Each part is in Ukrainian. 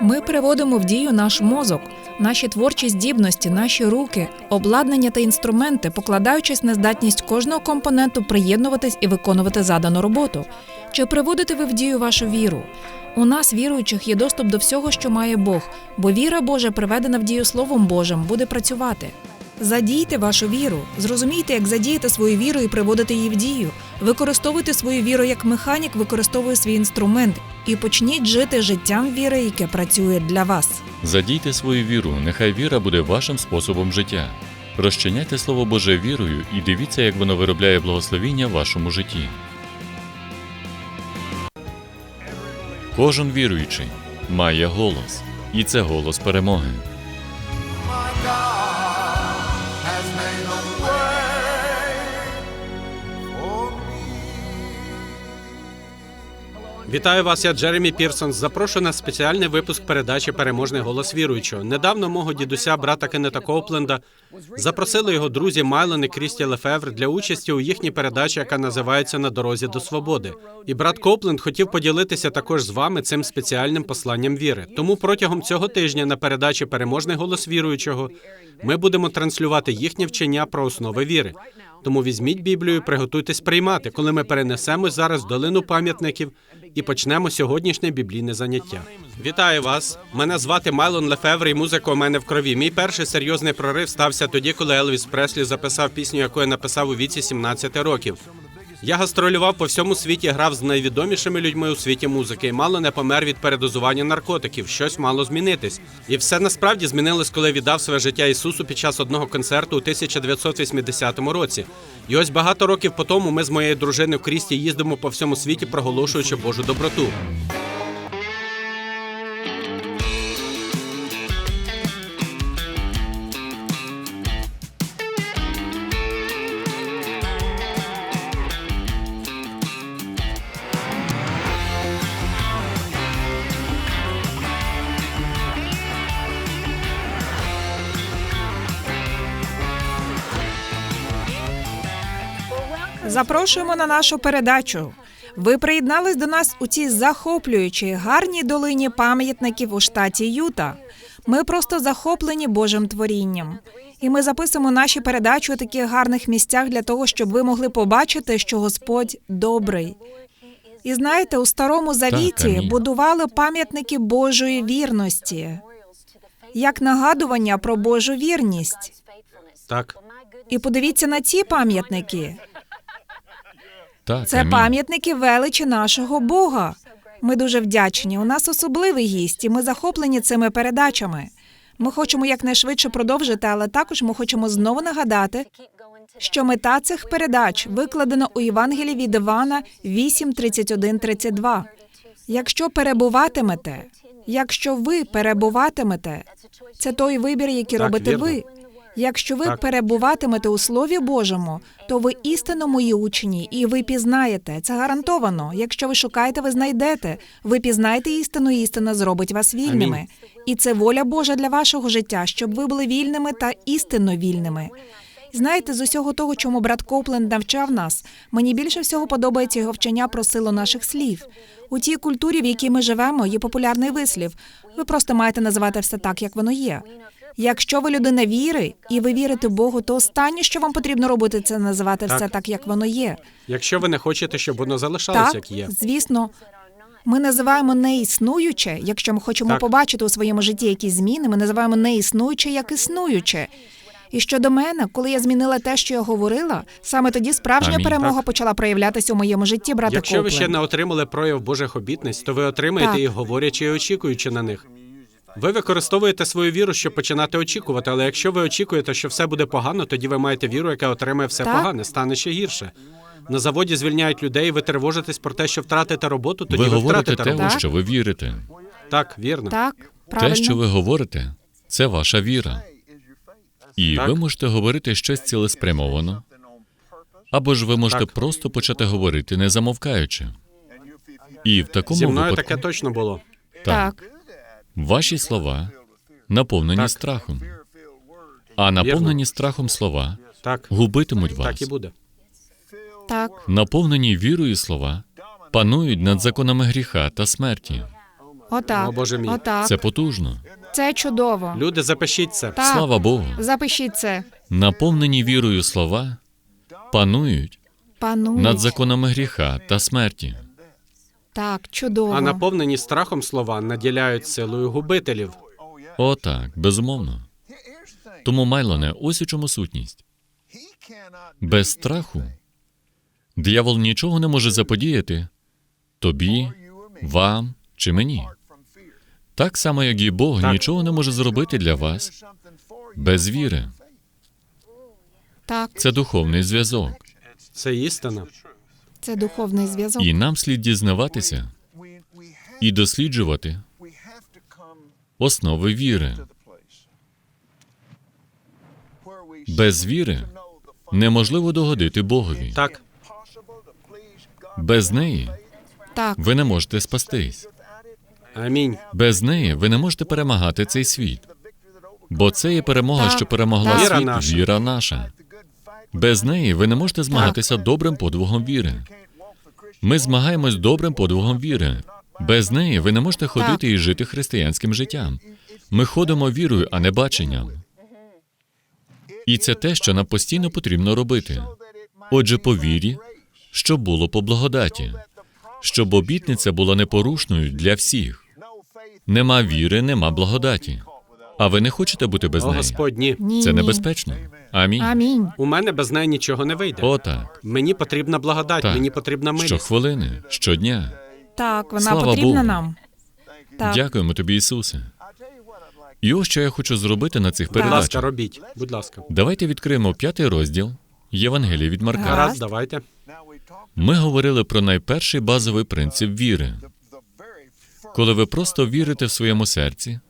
Ми переводимо в дію наш мозок, наші творчі здібності, наші руки, обладнання та інструменти, покладаючись на здатність кожного компоненту приєднуватись і виконувати задану роботу. Чи приводите ви в дію вашу віру? У нас, віруючих, є доступ до всього, що має Бог, бо віра Божа, приведена в дію Словом Божим, буде працювати. Задійте вашу віру, зрозумійте, як задіяти свою віру і приводити її в дію. Використовуйте свою віру як механік використовує свій інструмент і почніть жити життям віри, яке працює для вас. Задійте свою віру, нехай віра буде вашим способом життя. Розчиняйте Слово Боже вірою і дивіться, як воно виробляє благословіння в вашому житті. Кожен віруючий має голос, і це голос перемоги. Вітаю вас, я Джеремі Пірсон. Запрошую на спеціальний випуск передачі Переможний голос віруючого. Недавно мого дідуся, брата Кеннета Копленда, запросили його друзі Майлон і Крісті Лефевр для участі у їхній передачі, яка називається На дорозі до свободи. І брат Копленд хотів поділитися також з вами цим спеціальним посланням віри. Тому протягом цього тижня на передачі Переможний голос віруючого ми будемо транслювати їхнє вчення про основи віри. Тому візьміть Біблію, приготуйтесь приймати, коли ми перенесемось зараз в долину пам'ятників і почнемо сьогоднішнє біблійне заняття. Вітаю вас! Мене звати Майлон Лефевр, і музика у мене в крові. Мій перший серйозний прорив стався тоді, коли Елвіс Преслі записав пісню, яку я написав у віці 17 років. Я гастролював по всьому світі, грав з найвідомішими людьми у світі музики і мало не помер від передозування наркотиків. Щось мало змінитись. І все насправді змінилось, коли віддав своє життя Ісусу під час одного концерту у 1980 році. І ось багато років по тому ми з моєю дружиною Крісті їздимо по всьому світі, проголошуючи Божу доброту. Запрошуємо на нашу передачу. Ви приєднались до нас у цій захоплюючій гарній долині пам'ятників у штаті Юта. Ми просто захоплені Божим творінням. І ми записуємо наші передачі у таких гарних місцях для того, щоб ви могли побачити, що Господь добрий. І знаєте, у старому завіті амінь. будували пам'ятники Божої вірності, як нагадування про Божу вірність. Так, І подивіться на ці пам'ятники. Так, Це амінь. пам'ятники величі нашого Бога. Ми дуже вдячні. У нас особливий гість, і ми захоплені цими передачами. Ми хочемо якнайшвидше продовжити, але також ми хочемо знову нагадати, що мета цих передач викладена у Євангелії від Івана 8, 31, 32. Якщо перебуватимете, якщо ви перебуватимете, це той вибір, який Так, робите вірно. ви. Якщо ви Так. перебуватимете у Слові Божому, то ви істинно мої учні, і ви пізнаєте. Це гарантовано. Якщо ви шукаєте, ви знайдете. Ви пізнаєте істину, і істина зробить вас вільними. Амінь. І це воля Божа для вашого життя, щоб ви були вільними та істинно вільними. Знаєте, з усього того, чому брат Копленд навчав нас, мені більше всього подобається його вчення про силу наших слів. У тій культурі, в якій ми живемо, є популярний вислів. Ви просто маєте називати все так, як воно є. Якщо ви людина віри і ви вірите Богу, то останнє, що вам потрібно робити, це називати Так. все так, як воно є. якщо ви не хочете, щоб воно залишалось, Так, як є. звісно. Ми називаємо неіснуюче, якщо ми хочемо Так. побачити у своєму житті якісь зміни, ми називаємо неіснуюче як існуюче. І щодо мене, коли я змінила те, що я говорила, саме тоді справжня Амінь. перемога Так. почала проявлятися у моєму житті, брате Якщо ви ще не отримали прояв Божих обітниць, то ви отримаєте Так. їх, говорячи і очікуючи на них. Ви використовуєте свою віру, щоб починати очікувати, але якщо ви очікуєте, що все буде погано, тоді ви маєте віру, яка отримає все Так. погане, стане ще гірше. На заводі звільняють людей, ви тривожитесь про те, що втратите роботу, тоді Ви ви, говорите втратите те, роботу. у Так. що ви вірите. Так, вірно. Так, правильно. Те, що ви говорите, це ваша віра. І Так. ви можете говорити щось цілеспрямовано, або ж ви можете Так. просто почати говорити, не замовкаючи. І в такому Зі мною випадку таке точно було. Так, ваші слова наповнені Так. страхом, а наповнені страхом слова Так, губитимуть вас. так і буде. так. Наповнені вірою слова панують над законами гріха та смерті. Отак. О, Боже мій. Отак. Це потужно. Це чудово. Люди, запишіть це. Так. Слава Богу. Запишіть це. Наповнені вірою слова панують Панують. над законами гріха та смерті. Так, чудово. А наповнені страхом слова наділяють силою губителів. Отак, безумовно. Тому, Майлоне, ось у чому сутність. Без страху диявол нічого не може заподіяти тобі, вам чи мені. Так само, як і Бог Так. нічого не може зробити для вас без віри. Так, Це духовний зв'язок. Це істина. Це духовний зв'язок. І нам слід дізнаватися і досліджувати основи віри. Без віри неможливо догодити Богові. Так, Без неї Так, ви не можете спастись. амінь. Без неї ви не можете перемагати цей світ. Бо це є перемога, Так, що перемогла так. Віра світ, наша. віра наша. Без неї ви не можете змагатися добрим подвигом віри. Ми змагаємось добрим подвигом віри. Без неї ви не можете ходити і жити християнським життям. Ми ходимо вірою, а не баченням. І це те, що нам постійно потрібно робити. Отже, по вірі, щоб було по благодаті, щоб обітниця була непорушною для всіх. Нема віри, нема благодаті. А ви не хочете бути без О, неї? Господь, ні. ні. Це ні. небезпечно. Амінь. Амінь. У мене без неї нічого не вийде. Отак. Мені потрібна благодать, Так. мені потрібна милість. Щохвилини, щодня. Так, вона Слава потрібна Богу. нам. Так. Дякуємо тобі, Ісусе. І ось що я хочу зробити на цих Будь ласка, передачах. робіть. Будь ласка. Давайте відкриємо п'ятий розділ Євангелія від Марка. Гаразд. Гаразд, давайте. Ми говорили про найперший базовий принцип віри. Коли ви просто вірите в своєму серці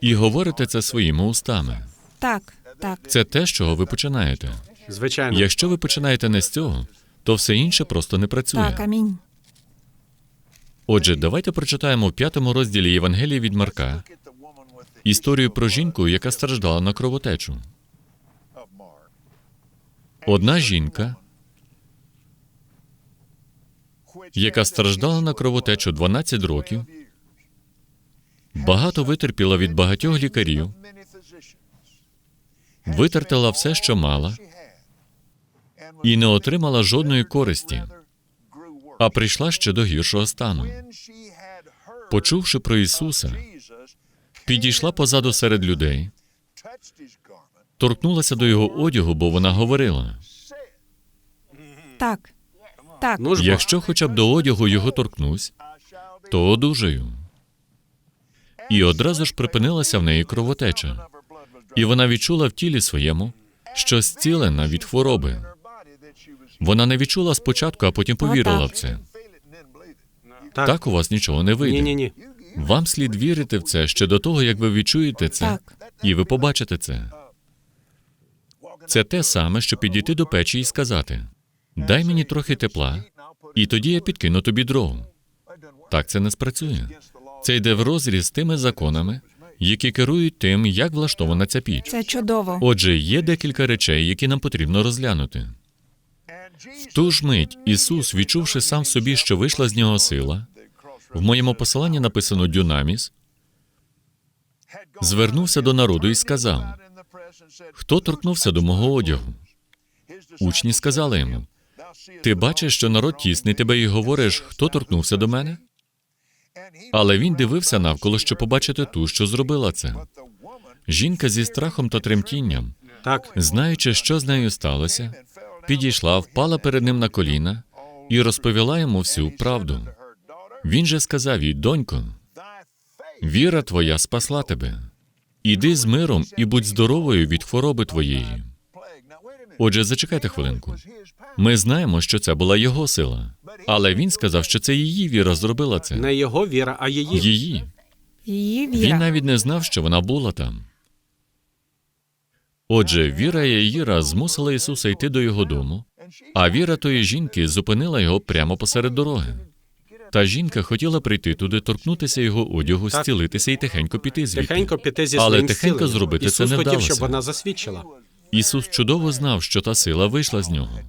і говорите це своїми устами. Так, так. Це те, з чого ви починаєте. Звичайно. Якщо ви починаєте не з цього, то все інше просто не працює. Так, амінь. Отже, давайте прочитаємо в п'ятому розділі Євангелія від Марка історію про жінку, яка страждала на кровотечу. Одна жінка, яка страждала на кровотечу 12 років, багато витерпіла від багатьох лікарів, витратила все, що мала, і не отримала жодної користі, а прийшла ще до гіршого стану. Почувши про Ісуса, підійшла позаду серед людей, торкнулася до його одягу, бо вона говорила: Так. Так. Ну якщо хоча б до одягу його торкнусь, то одужаю. І одразу ж припинилася в неї кровотеча, і вона відчула в тілі своєму, що зцілена від хвороби. Вона не відчула спочатку, а потім повірила в це. Так. Так у вас нічого не вийде. Ні, ні, ні. Вам слід вірити в це ще до того, як ви відчуєте це, Так. і ви побачите це. Це те саме, що підійти до печі і сказати: Дай мені трохи тепла, і тоді я підкину тобі дров. Так це не спрацює. Це йде в розріз з тими законами, які керують тим, як влаштована ця піч. Це чудово. Отже, є декілька речей, які нам потрібно розглянути. В ту ж мить Ісус, відчувши сам в собі, що вийшла з нього сила, в моєму посиланні написано Дюнаміс, звернувся до народу і сказав: Хто торкнувся до мого одягу? Учні сказали йому: Ти бачиш, що народ тісний тебе і говориш, хто торкнувся до мене? Але він дивився навколо, щоб побачити ту, що зробила це. Жінка зі страхом та тремтінням, Так. знаючи, що з нею сталося, підійшла, впала перед ним на коліна і розповіла йому всю правду. Він же сказав їй, донько, віра твоя спасла тебе. Іди з миром і будь здоровою від хвороби твоєї. Отже, зачекайте хвилинку. Ми знаємо, що це була його сила, але він сказав, що це її віра зробила це. Не його віра, а її. Її. Її Він навіть не знав, що вона була там. Отже, віра Яїра змусила Ісуса йти до його дому, а віра тої жінки зупинила його прямо посеред дороги. Та жінка хотіла прийти туди, торкнутися його одягу, Так. зцілитися і тихенько піти звідти. Тихенько піти зі Але тихенько зробити Ісус це не хотів, вдалося. щоб вона засвідчила. Ісус чудово знав, що та сила вийшла з нього.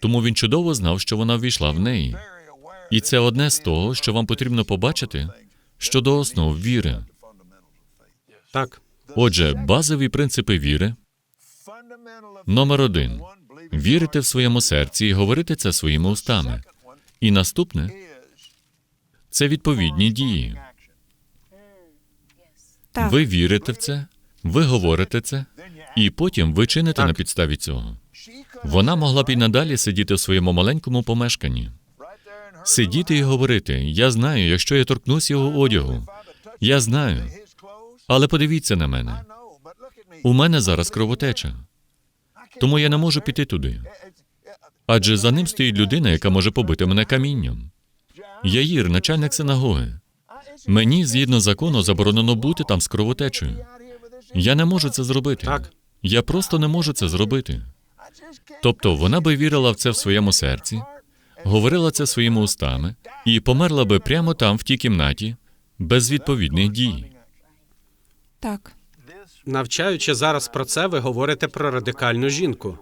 Тому він чудово знав, що вона ввійшла в неї. І це одне з того, що вам потрібно побачити, щодо основ віри. Так. Отже, базові принципи віри. Номер один вірити в своєму серці і говорити це своїми устами. І наступне це відповідні дії. Так. Ви вірите в це, ви говорите це, і потім ви чините Так. на підставі цього. Вона могла б і надалі сидіти в своєму маленькому помешканні, сидіти і говорити: Я знаю, якщо я торкнусь його одягу, я знаю. Але подивіться на мене. У мене зараз кровотеча, тому я не можу піти туди. Адже за ним стоїть людина, яка може побити мене камінням. Яїр, начальник синагоги. Мені, згідно закону, заборонено бути там з кровотечею. Я не можу це зробити. Так. Я просто не можу це зробити. Тобто вона би вірила в це в своєму серці, говорила це своїми устами і померла би прямо там, в тій кімнаті, без відповідних дій. Так. Навчаючи зараз про це, ви говорите про радикальну жінку.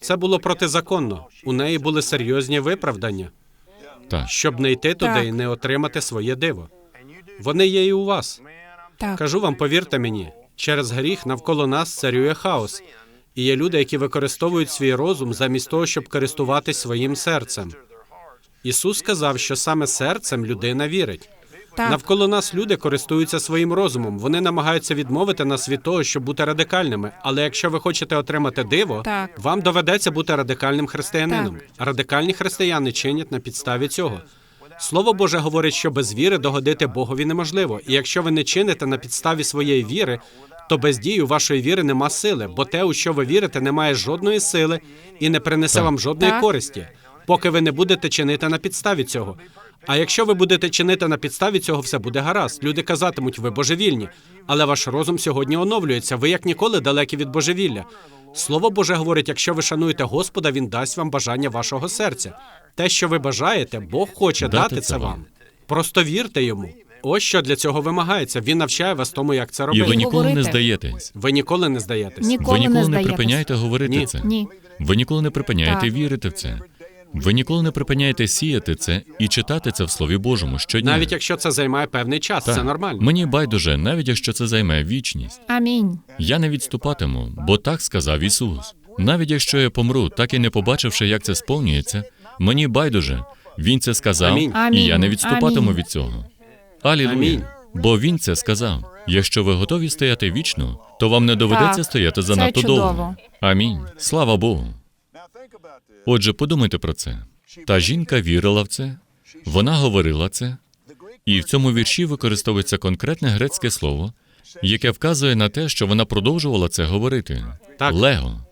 Це було протизаконно. У неї були серйозні виправдання, Так, щоб не йти туди Так. і не отримати своє диво. Вони є і у вас. Так. Кажу вам, повірте мені, через гріх навколо нас царює хаос. І є люди, які використовують свій розум замість того, щоб користуватись своїм серцем. Ісус сказав, що саме серцем людина вірить. Так. Навколо нас люди користуються своїм розумом. Вони намагаються відмовити нас від того, щоб бути радикальними. Але якщо ви хочете отримати диво, Так. вам доведеться бути радикальним християнином. Радикальні християни чинять на підставі цього. Слово Боже говорить, що без віри догодити Богові неможливо. І якщо ви не чините на підставі своєї віри, то без дії у вашої віри нема сили, бо те, у що ви вірите, не має жодної сили і не принесе Так. вам жодної Так. користі, поки ви не будете чинити на підставі цього. А якщо ви будете чинити на підставі цього, все буде гаразд. Люди казатимуть, ви божевільні, але ваш розум сьогодні оновлюється. Ви як ніколи далекі від божевілля. Слово Боже говорить, якщо ви шануєте Господа, він дасть вам бажання вашого серця. Те, що ви бажаєте, Бог хоче Дати дати, це вам. вам. Просто вірте йому. Ось що для цього вимагається. Він навчає вас тому, як це і робити. ви ніколи не здаєтесь. Ви ніколи не здаєтесь. Ніколи Ви ніколи не здаєтесь. припиняєте говорити Ні. це. Ні. Ви ніколи не припиняєте Так. вірити в це. Ви ніколи не припиняєте сіяти це і читати це в Слові Божому щодня. Навіть якщо це займає певний час, Так. це нормально. Мені байдуже, навіть якщо це займе вічність. Амінь. Я не відступатиму, бо так сказав Ісус. Навіть якщо я помру, так і не побачивши, як це сповнюється, мені байдуже. Він це сказав, Амінь. і я не відступатиму Амінь. від цього. Алілуя. Амінь. Бо він це сказав. Якщо ви готові стояти вічно, то вам не доведеться Так. стояти занадто чудово. довго. Амінь. Слава Богу. Отже, подумайте про це. Та жінка вірила в це, вона говорила це, і в цьому вірші використовується конкретне грецьке слово, яке вказує на те, що вона продовжувала це говорити. Так. Лего.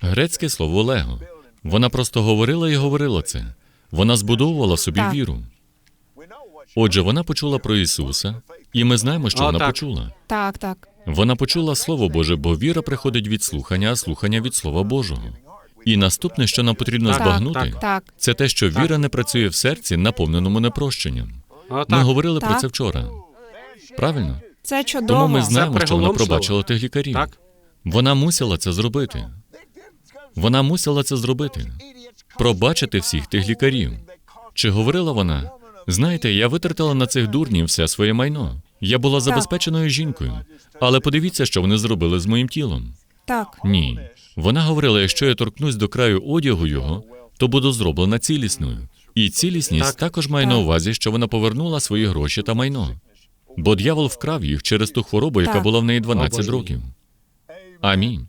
Грецьке слово лего. Вона просто говорила і говорила це. Вона збудовувала собі Так. віру. Отже, вона почула про Ісуса, і ми знаємо, що О, вона так. почула. Так, так. Вона почула Слово Боже, бо віра приходить від слухання, а слухання від Слова Божого. І наступне, що нам потрібно Так, збагнути, так. Так. це те, що віра не працює в серці, наповненому непрощенням. О, Ми так. говорили про це вчора. Правильно? Це чудово. Тому ми знаємо, що вона пробачила тих лікарів. Так. Вона мусила це зробити. Вона мусила це зробити. Пробачити всіх тих лікарів. Чи говорила вона? Знаєте, я витратила на цих дурнів все своє майно. Я була забезпеченою жінкою. Але подивіться, що вони зробили з моїм тілом. Так. Ні. Вона говорила, якщо я торкнусь до краю одягу його, то буду зроблена цілісною. І цілісність Так. також має на увазі, що вона повернула свої гроші та майно. Бо дьявол вкрав їх через ту хворобу, яка Так. була в неї 12 Боже років. Амінь.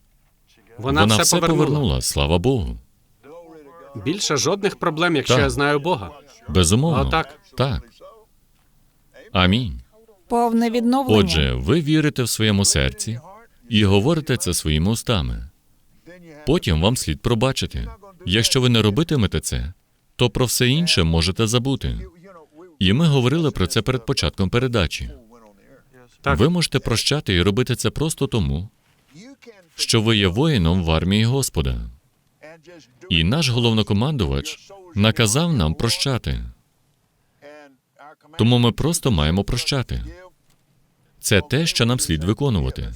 Вона, Вона все, все повернула. повернула, слава Богу. Більше жодних проблем, якщо Так. я знаю Бога. Безумовно. О, так. Так. Амінь. Повне відновлення. Отже, ви вірите в своєму серці і говорите це своїми устами. Потім вам слід пробачити. Якщо ви не робитимете це, то про все інше можете забути. І ми говорили про це перед початком передачі. Так. Ви можете прощати і робити це просто тому, що ви є воїном в армії Господа. І наш головнокомандувач наказав нам прощати. Тому ми просто маємо прощати. Це те, що нам слід виконувати.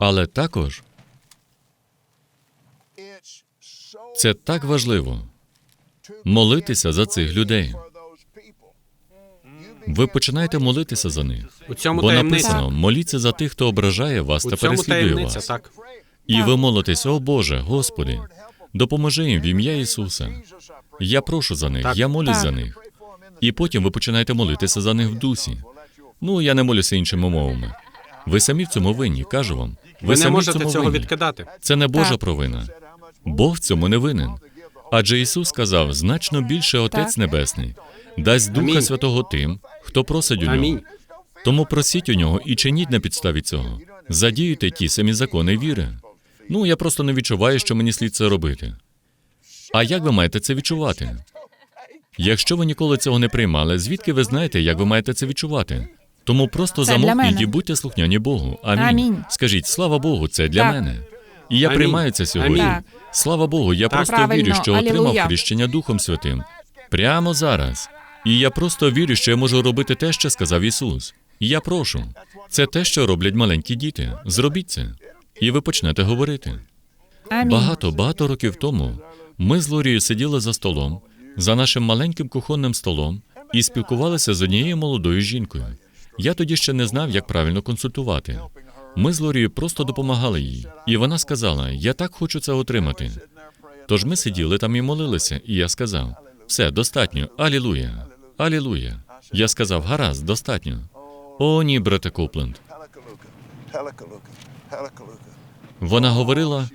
Але також це так важливо молитися за цих людей. ви починаєте молитися за них. У цьому Бо таємниця. написано: моліться за тих, хто ображає вас У та цьому переслідує вас. так. І ви молитесь, о Боже, Господи, допоможи їм в ім'я Ісуса. Я прошу за них, Так. я молюсь Так. за них. І потім ви починаєте молитися за них в дусі. Ну, я не молюся іншими мовами. Ви самі в цьому винні, кажу вам. Ви, Ви не можете цього винні. відкидати. Це не Божа Так. провина. Бог в цьому не винен. Адже Ісус сказав: значно більше Отець Так. Небесний дасть Духа Амінь. Святого тим, хто просить у нього. Амінь. Тому просіть у нього і чиніть на підставі цього. Задіюйте ті самі закони віри. Ну, я просто не відчуваю, що мені слід це робити. А як ви маєте це відчувати? Якщо ви ніколи цього не приймали, звідки ви знаєте, як ви маєте це відчувати? Тому просто Це замовкніть і будьте слухняні Богу. Амінь. Амінь. Скажіть, слава Богу, це для Так. мене. І я Амінь. приймаю це сьогодні. Амінь. Слава Богу, я Так. просто Правильно. вірю, що отримав хрещення Духом Святим. Прямо зараз. І я просто вірю, що я можу робити те, що сказав Ісус. І я прошу. Це те, що роблять маленькі діти. Зробіть це. І ви почнете говорити. Амінь. Багато, багато років тому ми з Лорією сиділи за столом, за нашим маленьким кухонним столом, і спілкувалися з однією молодою жінкою. Я тоді ще не знав, як правильно консультувати. Ми з Лорією просто допомагали їй, і вона сказала: Я так хочу це отримати. Тож ми сиділи там і молилися, і я сказав: все, достатньо, алілуя, алілуя. Я сказав, гаразд, достатньо. О, ні, брате Копленд. Вона говорила,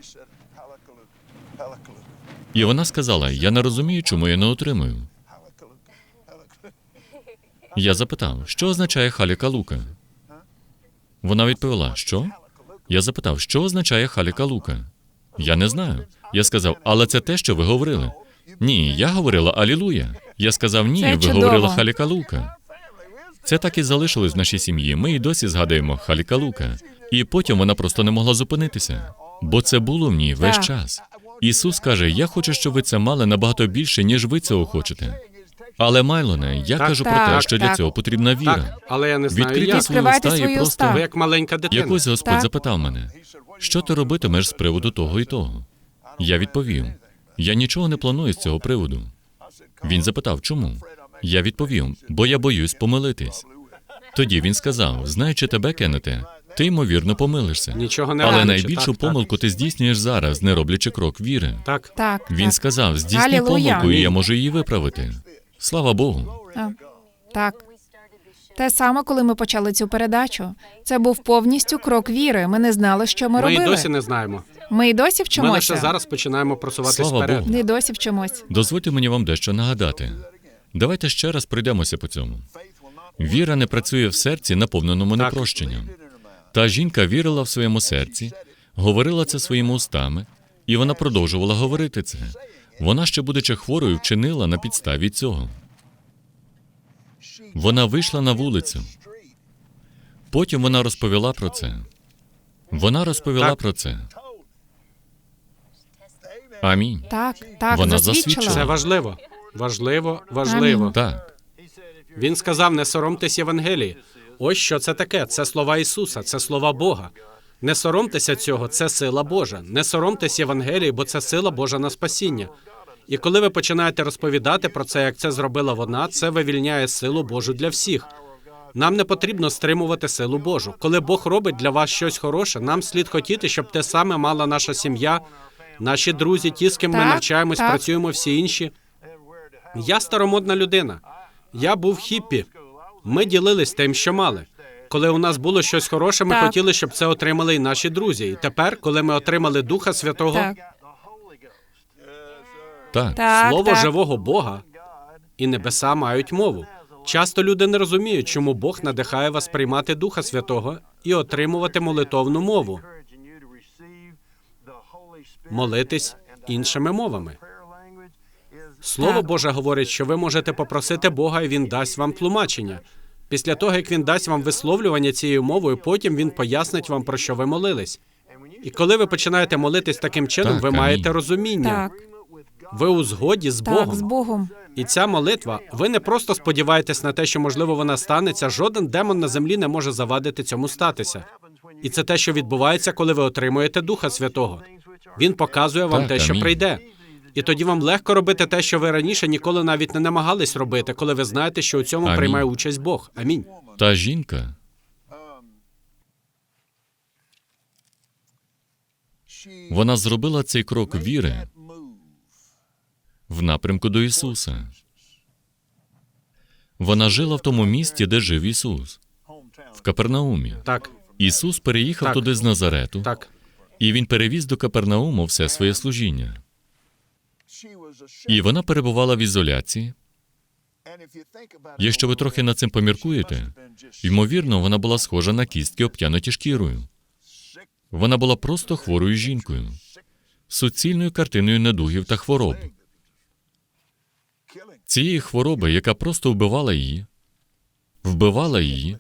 і вона сказала: Я не розумію, чому я не отримую. Я запитав, що означає халіка лука? Вона відповіла, що? Я запитав, що означає халіка лука? Я не знаю. Я сказав, але це те, що ви говорили. Ні, я говорила Алілуя. Я сказав, ні, Це ви чудово. говорили халіка лука. Це так і залишилось в нашій сім'ї. Ми і досі згадуємо халіка лука. І потім вона просто не могла зупинитися, бо це було в ній весь Так. час. Ісус каже: Я хочу, щоб ви це мали набагато більше, ніж ви цього хочете. Але Майлоне, я Так, кажу про так, те, що для так. цього потрібна віра. Так, але я не знаю Відкрити як. свої Відкривайте уста і свої просто уста. Ви як маленька дитина. якось Господь Так. запитав мене, що ти робитимеш з приводу того і того. Я відповів: я нічого не планую з цього приводу. Він запитав, чому? Я відповів, бо я боюсь помилитись. Тоді він сказав: знаючи тебе, Кеннете, ти ймовірно помилишся. Нічого не Але раняче, найбільшу так, так. помилку ти здійснюєш зараз, не роблячи крок віри. Так. Так. Він так. сказав: здійсни Алілуя. помилку, і я можу її виправити. Слава Богу. А, Так. Те саме, коли ми почали цю передачу. Це був повністю крок віри. Ми не знали, що ми, Ми і робили. досі не знаємо. Ми і досі Ми вчимося. лише зараз починаємо просуватись Слава вперед. Богу. І досі вчимось. Дозвольте мені вам дещо нагадати. Давайте ще раз пройдемося по цьому. Віра не працює в серці, наповненому Так. непрощенням. Та жінка вірила в своєму серці, говорила це своїми устами, і вона продовжувала говорити це. Вона, ще будучи хворою, вчинила на підставі цього. Вона вийшла на вулицю. Потім вона розповіла про це. Вона розповіла Так. про це. Амінь. Так, так, Вона засвідчила. засвідчила. Це важливо. Важливо, важливо. Амінь. Так. Він сказав: не соромтесь Євангелії. Ось що це таке. Це слова Ісуса, це слова Бога. Не соромтеся цього, це сила Божа. Не соромтесь Євангелії, бо це сила Божа на спасіння. І коли ви починаєте розповідати про це, як це зробила вона, це вивільняє силу Божу для всіх. Нам не потрібно стримувати силу Божу. Коли Бог робить для вас щось хороше, нам слід хотіти, щоб те саме мала наша сім'я, наші друзі, ті, з ким ми навчаємось, так. працюємо всі інші. Я старомодна людина. Я був хіппі. Ми ділились тим, що мали. Коли у нас було щось хороше, ми Так. хотіли, щоб це отримали і наші друзі. І тепер, коли ми отримали Духа Святого, Так, Так. так, Слово так. живого Бога і небеса мають мову. Часто люди не розуміють, чому Бог надихає вас приймати Духа Святого і отримувати молитовну мову, молитись іншими мовами. Слово Так. Боже говорить, що ви можете попросити Бога, і Він дасть вам тлумачення. Після того, як він дасть вам висловлювання цією мовою, потім він пояснить вам, про що ви молились. І коли ви починаєте молитись таким чином, Так, ви амінь. маєте розуміння. Так, Ви у згоді з так, Богом. з Богом. І ця молитва, ви не просто сподіваєтесь на те, що можливо вона станеться. Жоден демон на землі не може завадити цьому статися. І це те, що відбувається, коли ви отримуєте Духа Святого. Він показує вам Так, те, що амінь. прийде. І тоді вам легко робити те, що ви раніше ніколи навіть не намагались робити, коли ви знаєте, що у цьому Амінь. приймає участь Бог. Амінь. Та жінка, вона зробила цей крок віри в напрямку до Ісуса. Вона жила в тому місті, де жив Ісус, в Капернаумі. Так, Ісус переїхав Так. туди з Назарету, так. і він перевіз до Капернауму все своє служіння. І вона перебувала в ізоляції. Якщо ви трохи над цим поміркуєте, ймовірно, вона була схожа на кістки, обтянуті шкірою. Вона була просто хворою жінкою, суцільною картиною недугів та хвороб. Цієї хвороби, яка просто вбивала її, вбивала її,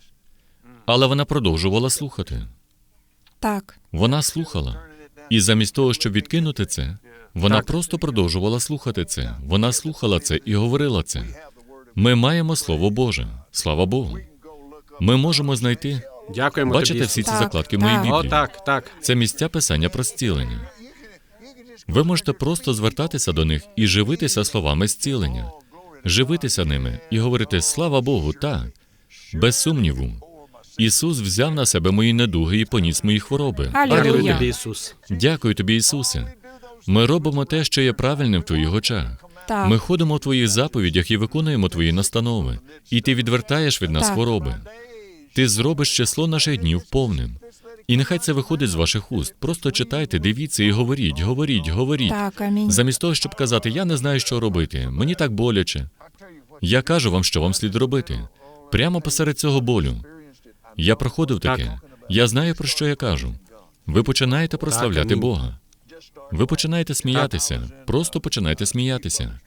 але вона продовжувала слухати. Так, Вона слухала. І замість того, щоб відкинути це, вона просто продовжувала слухати це. Вона слухала це і говорила це. Ми маємо Слово Боже. Слава Богу. Ми можемо знайти. Дякуємо тобі. Бачите всі ці Так, закладки в моїй так. О, так, так. Це місця писання про зцілення. Ви можете просто звертатися до них і живитися словами зцілення, живитися ними і говорити слава Богу, так, без сумніву. Ісус взяв на себе мої недуги і поніс мої хвороби. Алілуя. Дякую тобі, Ісус. Дякую тобі, Ісусе. Ми робимо те, що є правильним в твоїх очах. так, Ми ходимо в твоїх заповідях і виконуємо твої настанови. І ти відвертаєш від нас Так. хвороби. Ти зробиш число наших днів повним. І нехай це виходить з ваших уст. Просто читайте, дивіться і говоріть, говоріть, говоріть. так, амінь. Замість того, щоб казати, я не знаю, що робити, мені так боляче. Я кажу вам, що вам слід робити. Прямо посеред цього болю. Я проходив таке. Я знаю, про що я кажу. Ви починаєте прославляти амінь. Бога. Ви починаєте сміятися. Просто починаєте сміятися.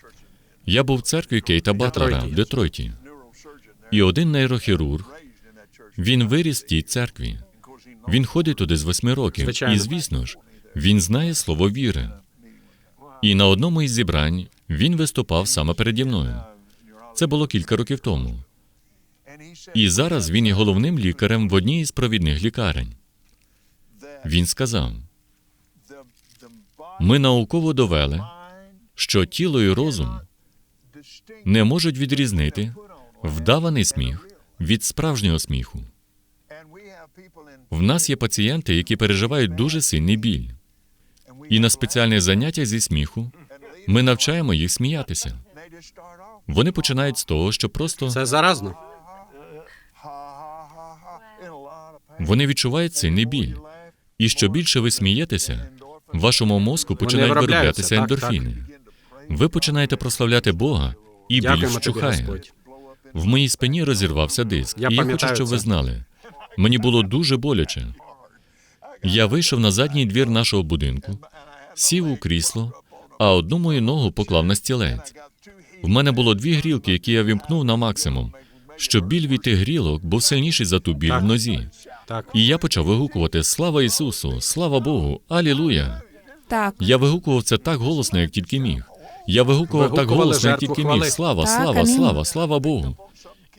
Я був в церкві Кейта Батлера в Детройті. І один нейрохірург, він виріс в тій церкві. Він ходить туди з восьми років. Звичайно. І, звісно ж, він знає слово віри. І на одному із зібрань він виступав саме переді мною. Це було кілька років тому. І зараз він є головним лікарем в одній із провідних лікарень. Він сказав: ми науково довели, що тіло і розум не можуть відрізнити вдаваний сміх від справжнього сміху. В нас є пацієнти, які переживають дуже сильний біль. І на спеціальних заняттях зі сміху ми навчаємо їх сміятися. Вони починають з того, що просто Це заразно. вони відчувають сильний біль. І що більше ви смієтеся, в вашому мозку починають вироблятися так, ендорфіни. Ви починаєте прославляти Бога, і біль вщухає. В моїй спині розірвався диск. Я і я хочу, щоб ви знали. Мені було дуже боляче. Я вийшов на задній двір нашого будинку, сів у крісло, а одну мою ногу поклав на стілець. В мене було дві грілки, які я вімкнув на максимум, щоб біль від тих грілок був сильніший за ту біль в нозі. Так. І я почав вигукувати Слава Ісусу! Слава Богу! Алілуя! Так, Я вигукував це так голосно, як тільки міг. Я вигукував так Вигукували голосно, як жертву тільки хвали. міг. Слава, Так, слава, амінь. слава, слава Богу.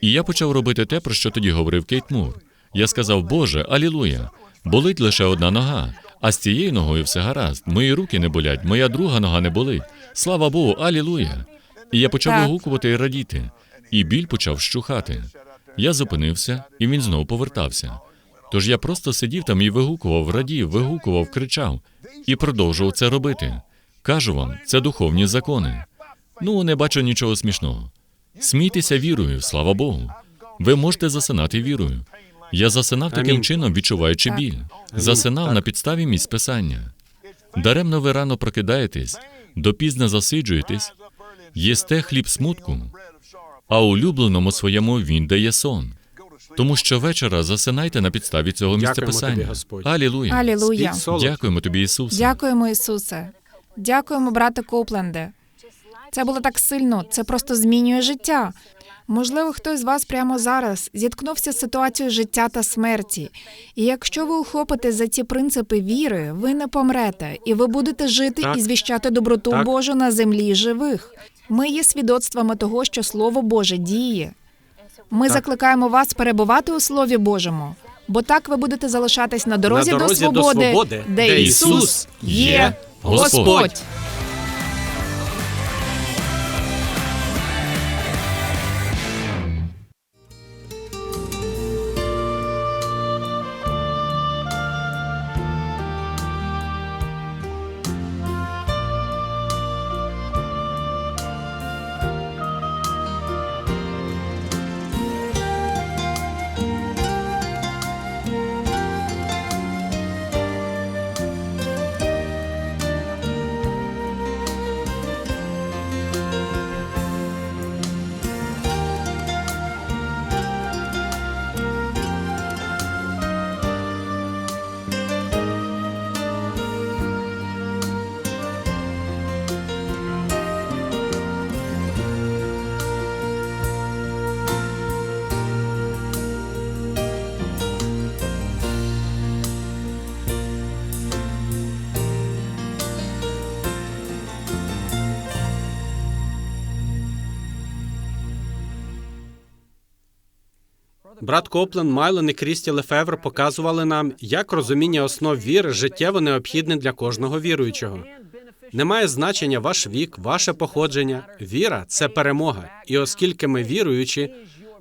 І я почав робити те, про що тоді говорив Кейт Мур. Я сказав, Боже, алілуя. Болить лише одна нога, а з цією ногою все гаразд. Мої руки не болять, моя друга нога не болить. Слава Богу, алілуя. І я почав Так. вигукувати і радіти, і біль почав щухати. Я зупинився, і він знову повертався. Тож я просто сидів там і вигукував, радів, вигукував, кричав і продовжував це робити. Кажу вам, це духовні закони. Ну, не бачу нічого смішного. Смійтеся вірою, слава Богу. Ви можете засинати вірою. Я засинав таким чином, відчуваючи біль. Засинав Так. на підставі місць писання. Даремно ви рано прокидаєтесь, допізно засиджуєтесь, їсте хліб смутку, а улюбленому своєму він дає сон. Тому що вечора засинайте на підставі цього місця писання. Господь. Алілуя. алілуя. Дякуємо тобі, Ісусе. Дякуємо, Ісусе. Дякуємо, брате Копленде. Це було так сильно, це просто змінює життя. Можливо, хтось з вас прямо зараз зіткнувся з ситуацією життя та смерті. І якщо ви ухопите за ці принципи віри, ви не помрете, і ви будете жити Так. і звіщати доброту Так. Божу на землі живих. Ми є свідоцтвами того, що Слово Боже діє. Ми закликаємо вас перебувати у Слові Божому, бо так ви будете залишатись на дорозі, На дорозі до, до свободи, свободи, де, Ісус є. Господь. Брат Коплен, Майлон і Крісті Лефевр показували нам, як розуміння основ віри життєво необхідне для кожного віруючого. Немає значення ваш вік, ваше походження. Віра це перемога. І оскільки ми віруючі,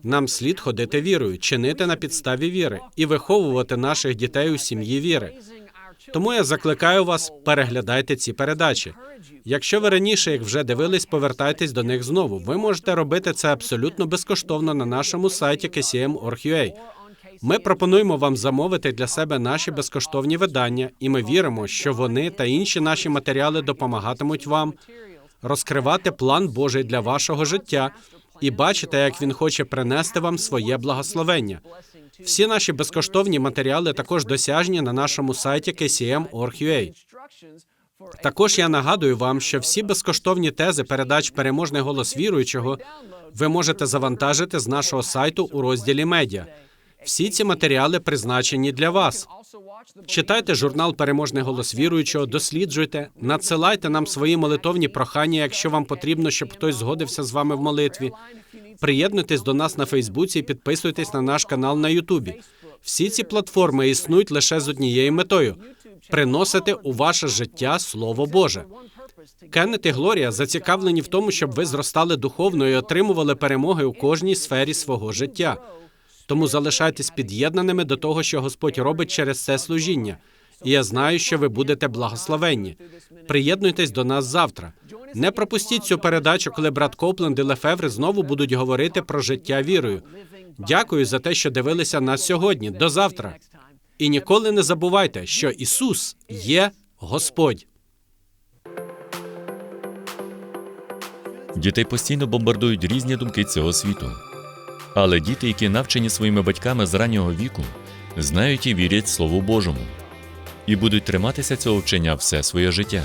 нам слід ходити вірою, чинити на підставі віри і виховувати наших дітей у сім'ї віри. Тому я закликаю вас, переглядайте ці передачі. Якщо ви раніше їх вже дивились, повертайтесь до них знову. Ви можете робити це абсолютно безкоштовно на нашому сайті kcm.org.ua. Ми пропонуємо вам замовити для себе наші безкоштовні видання, і ми віримо, що вони та інші наші матеріали допомагатимуть вам розкривати план Божий для вашого життя і бачите, як він хоче принести вам своє благословення. Всі наші безкоштовні матеріали також досяжні на нашому сайті kcm.org.ua. Також я нагадую вам, що всі безкоштовні тези передач Переможний голос віруючого ви можете завантажити з нашого сайту у розділі медіа. Всі ці матеріали призначені для вас. Читайте журнал Переможний голос віруючого, досліджуйте, надсилайте нам свої молитовні прохання, якщо вам потрібно, щоб хтось згодився з вами в молитві. Приєднуйтесь до нас на Фейсбуці і підписуйтесь на наш канал на Ютубі. Всі ці платформи існують лише з однією метою приносити у ваше життя Слово Боже. Кеннет і Глорія зацікавлені в тому, щоб ви зростали духовно і отримували перемоги у кожній сфері свого життя. Тому залишайтесь під'єднаними до того, що Господь робить через це служіння. І я знаю, що ви будете благословенні. Приєднуйтесь до нас завтра. Не пропустіть цю передачу, коли брат Копленд і Лефеври знову будуть говорити про життя вірою. Дякую за те, що дивилися нас сьогодні. До завтра. І ніколи не забувайте, що Ісус є Господь. Дітей постійно бомбардують різні думки цього світу. Але діти, які навчені своїми батьками з раннього віку, знають і вірять Слову Божому і будуть триматися цього вчення все своє життя.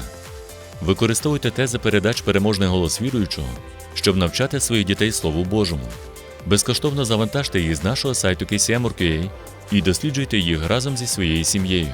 Використовуйте тези передач переможний голос віруючого, щоб навчати своїх дітей Слову Божому. Безкоштовно завантажте їх з нашого сайту KCM.org.ua і досліджуйте їх разом зі своєю сім'єю.